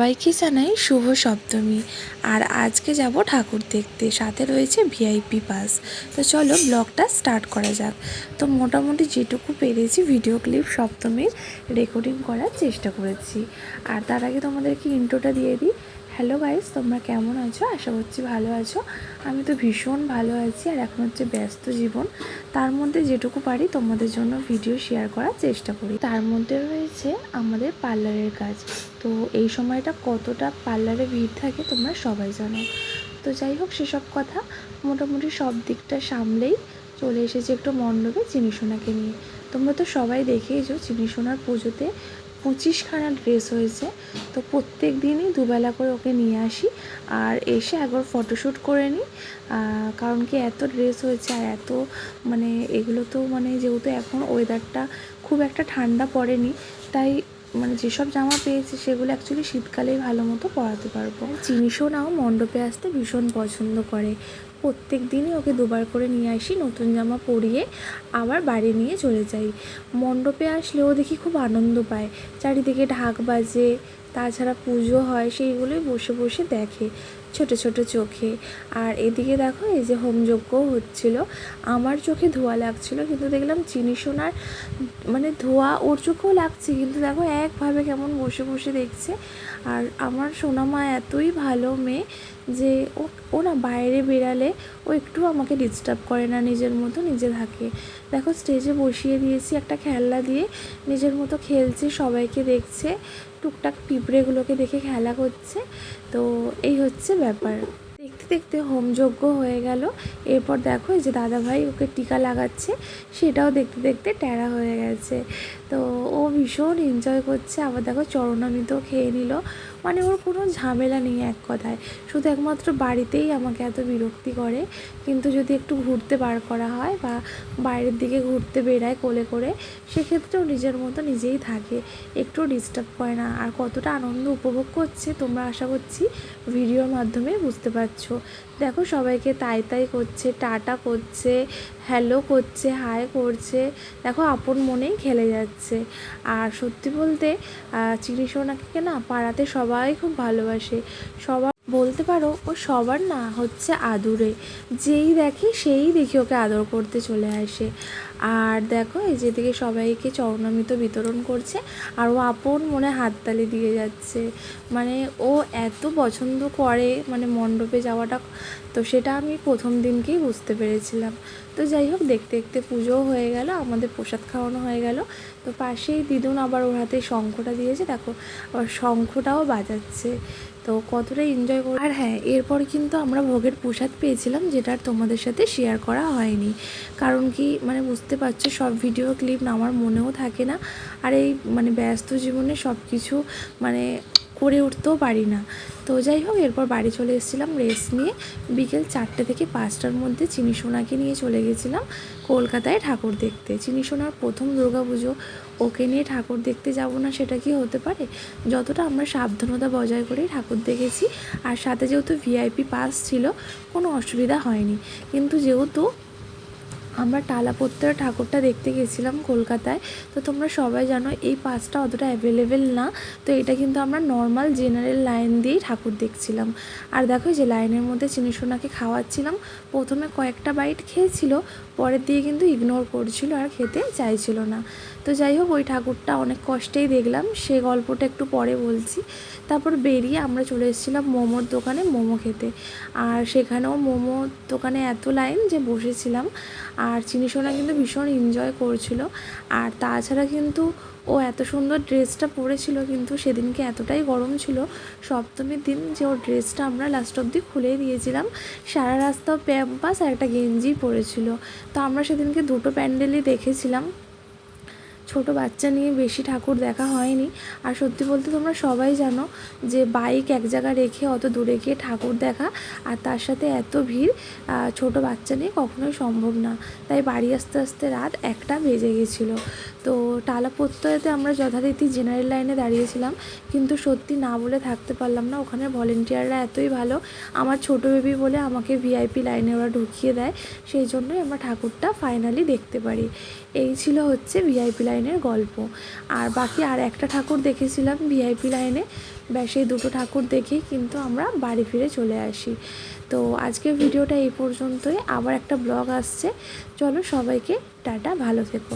সবাইকে জানাই শুভ সপ্তমী। আর আজকে যাব ঠাকুর দেখতে, সাথে রয়েছে ভিআইপি পাস তো চলো ব্লগটা স্টার্ট করা যাক। তো মোটামুটি যেটুকু পেরেছি ভিডিও ক্লিপ সপ্তমীর রেকর্ডিং করার চেষ্টা করেছি। আর তার আগে তোমাদেরকে ইন্ট্রোটা দিয়ে দিই। হ্যালো গাইস তোমরা কেমন আছো? আশা করছি ভালো আছো। আমি তো ভীষণ ভালো আছি আর এখন হচ্ছে ব্যস্ত জীবন। তার মধ্যে যেটুকু পারি তোমাদের জন্য ভিডিও শেয়ার করার চেষ্টা করি। তার মধ্যে রয়েছে আমাদের পার্লারের কাজ। তো এই সময়টা কতটা পার্লারে ভিড় থাকে তোমরা সবাই জানো। তো যাই হোক, সেসব কথা মোটামুটি সব দিকটা সামলেই চলে এসেছে একটু মণ্ডপে চিনি চিনিসোনাকে নিয়ে। তোমরা তো সবাই দেখেইছো চিনিসোনার পুজোতে পঁচিশখানা ড্রেস হয়েছে। তো প্রত্যেক দিনই দুবেলা করে ওকে নিয়ে আসি আর এসে একবার ফটোশ্যুট করে নিই। কারণ কি এত ড্রেস হয়েছে আর এত মানে এগুলো তো মানে যেহেতু এখন ওয়েদারটা খুব একটা ঠান্ডা পড়েনি, তাই মানে যেসব জামা পেয়েছি সেগুলো অ্যাকচুয়ালি শীতকালেই ভালো মতো পরাতে পারব। চিনিসোনাও মণ্ডপে আসতে ভীষণ পছন্দ করে। প্রত্যেক দিনই ওকে দুবার করে নিয়ে আসি, নতুন জামা পরিয়ে আবার বাড়ি নিয়ে চলে যাই। মণ্ডপে আসলেও দেখি খুব আনন্দ পায়। চারিদিকে ঢাক বাজে তাছাড়া পুজো হয় সেইগুলোই বসে বসে দেখে ছোট ছোট চোখে। আর এদিকে দেখো এই যে হোমযজ্ঞ হচ্ছিল। আমার চোখে ধোয়া লাগছিল কিন্তু দেখলাম চিনি সোনার মানে ধোয়া ওর চোখেও লাগছে কিন্তু দেখো একভাবে কেমন বসে বসে দেখছে। আর আমার সোনামা এতই ভালো মেয়ে যে ও ও না বাইরে বেরালে ও একটু আমাকে ডিস্টার্ব করে না নিজের মতো নিজে থাকে। দেখো স্টেজে বসিয়ে দিয়েছি একটা খেলনা দিয়ে, নিজের মতো খেলছে, সবাইকে দেখছে। টুকটাক পিঁপড়েগুলোকে দেখে খেলা করছে। তো এই হচ্ছে ব্যাপার। দেখতে দেখতে হোমযজ্ঞ হয়ে গেল। এরপর দেখো যে দাদাভাই ওকে টিকা লাগাচ্ছে, সেটাও দেখতে দেখতে ট্যারা হয়ে গেছে। তো ও ভীষণ এনজয় করছে। আবার দেখো চরণামিতেও খেয়ে নিল। মানে ওর কোনো ঝামেলা নেই এক কথায়। শুধু একমাত্র বাড়িতেই আমাকে এত বিরক্তি করে। কিন্তু যদি একটু ঘুরতে বার করা হয় বা বাইরের দিকে ঘুরতে বেরায় কোলে করে, সেক্ষেত্রেও নিজের মতো নিজেই থাকে। একটু ডিস্টার্ব করে না। আর কতটা আনন্দ উপভোগ করছে তোমরা আশা করছি ভিডিওর মাধ্যমে বুঝতে পারছ। দেখো সবাইকে তাই তাই করছে, টাটা করছে হ্যালো করছে, হাই করছে। দেখো আপন মনেই খেলে যাচ্ছে। আর সত্যি বলতে চিনি সোনাকে না পাড়াতে সবাই খুব ভালোবাসে। সবার বলতে পারো ও সবার না হচ্ছে আদুরে। যেই দেখে, সেই দেখি ওকে আদর করতে চলে আসে। আর দেখো, এই যেদিকে সবাইকে চরণামিত বিতরণ করছে, আর ও আপন মনে হাততালি দিয়ে যাচ্ছে। মানে ও এত পছন্দ করে মানে মণ্ডপে যাওয়াটা, তো সেটা আমি প্রথম দিনকেই বুঝতে পেরেছিলাম। তো যাই হোক, দেখতে দেখতে পুজোও হয়ে গেল, আমাদের প্রসাদ খাওয়ানো হয়ে গেল। তো পাশেই দিদুন আবার ওর হাতে শঙ্খটা দিয়েছে, দেখো, আবার শঙ্খটাও বাজাচ্ছে। তো কতটা এনজয় করি আর হ্যাঁ এরপর কিন্তু আমরা ভোগের প্রসাদ পেয়েছিলাম, যেটা তোমাদের সাথে শেয়ার করা হয়নি। কারণ কি মানে বুঝতে পারছ সব ভিডিও ক্লিপ আমার মনেও থাকে না। আর এই মানে ব্যস্ত জীবনে সব কিছু মানে করে উঠতেও পারি না। তো যাই হোক, এরপর বাড়ি চলে এসেছিলাম রেস্ট নিয়ে। বিকেল চারটে থেকে পাঁচটার মধ্যে চিনি সোনাকে নিয়ে চলে গেছিলাম কলকাতায় ঠাকুর দেখতে। চিনি সোনার প্রথম দুর্গাপুজো ওকে নিয়ে ঠাকুর দেখতে যাব না, সেটা কি হতে পারে? যতটা আমরা সাবধানতা বজায় করেই ঠাকুর দেখেছি। আর সাথে যেহেতু ভিআইপি পাস ছিল, কোনো অসুবিধা হয়নি। কিন্তু যেহেতু আমরা টালাপত্তর ঠাকুরটা দেখতে গেছিলাম কলকাতায়। তো তোমরা সবাই জানো এই পাসটা অতটা অ্যাভেলেবেল না। তো এটা কিন্তু আমরা নর্মাল জেনারেল লাইন দিয়েই ঠাকুর দেখছিলাম। আর দেখো যে লাইনের মধ্যে চিনিসোনাকে খাওয়াচ্ছিলাম। প্রথমে কয়েকটা বাইট খেয়েছিল, পরের দিয়ে কিন্তু ইগনোর করছিল আর খেতে চাইছিল না। তো যাই হোক, ওই ঠাকুরটা অনেক কষ্টেই দেখলাম। সে গল্পটা একটু পরে বলছি। তারপর বেরিয়ে আমরা চলে এসেছিলাম মোমোর দোকানে মোমো খেতে। আর সেখানেও মোমো দোকানে এত লাইন যে বসেছিলাম। আর চিনিসোনা কিন্তু ভীষণ এনজয় করছিল। আর তাছাড়া কিন্তু ও এত সুন্দর ড্রেসটা পরেছিল, কিন্তু সেদিনকে এতটাই গরম ছিল, সপ্তমীর দিন যে ওর ড্রেসটা আমরা লাস্ট অবধি খুলে দিয়েছিলাম, সারা রাস্তাও প্যাম্পাস আর একটা গেঞ্জি পরেছিল। তো আমরা সেদিনকে দুটো প্যান্ডেলই দেখেছিলাম। ছোট বাচ্চা নিয়ে বেশি ঠাকুর দেখা হয়নি। আর সত্যি বলতে তোমরা সবাই জানো যে বাইক এক জায়গায় রেখে অত দূরে গিয়ে ঠাকুর দেখা আর তার সাথে এত ভিড় ছোট বাচ্চা নিয়ে কখনোই সম্ভব না। তাই বাড়ি আসতে আসতে রাত একটা বেজে গেছিল। তো টালা আমরা যথারীতি জেনারেল লাইনে দাঁড়িয়েছিলাম, কিন্তু সত্যি না বলে থাকতে পারলাম না। ওখানে ভলেন্টিয়াররা এতই ভালো। আমার ছোটো বেবি বলে আমাকে ভিআইপি লাইনে ওরা ঢুকিয়ে দেয়। সেই জন্যই আমরা ঠাকুরটা ফাইনালি দেখতে পারি। এই ছিল হচ্ছে ভিআইপি লাইনের গল্প। আর বাকি আর একটা ঠাকুর দেখেছিলাম ভিআইপি লাইনে ব্যাস, এই দুটো ঠাকুর দেখেই কিন্তু আমরা বাড়ি ফিরে চলে আসি। তো আজকের ভিডিওটা এই পর্যন্তই। আবার একটা ব্লগ আসছে। চলো সবাইকে টাটা, ভালো থেকো।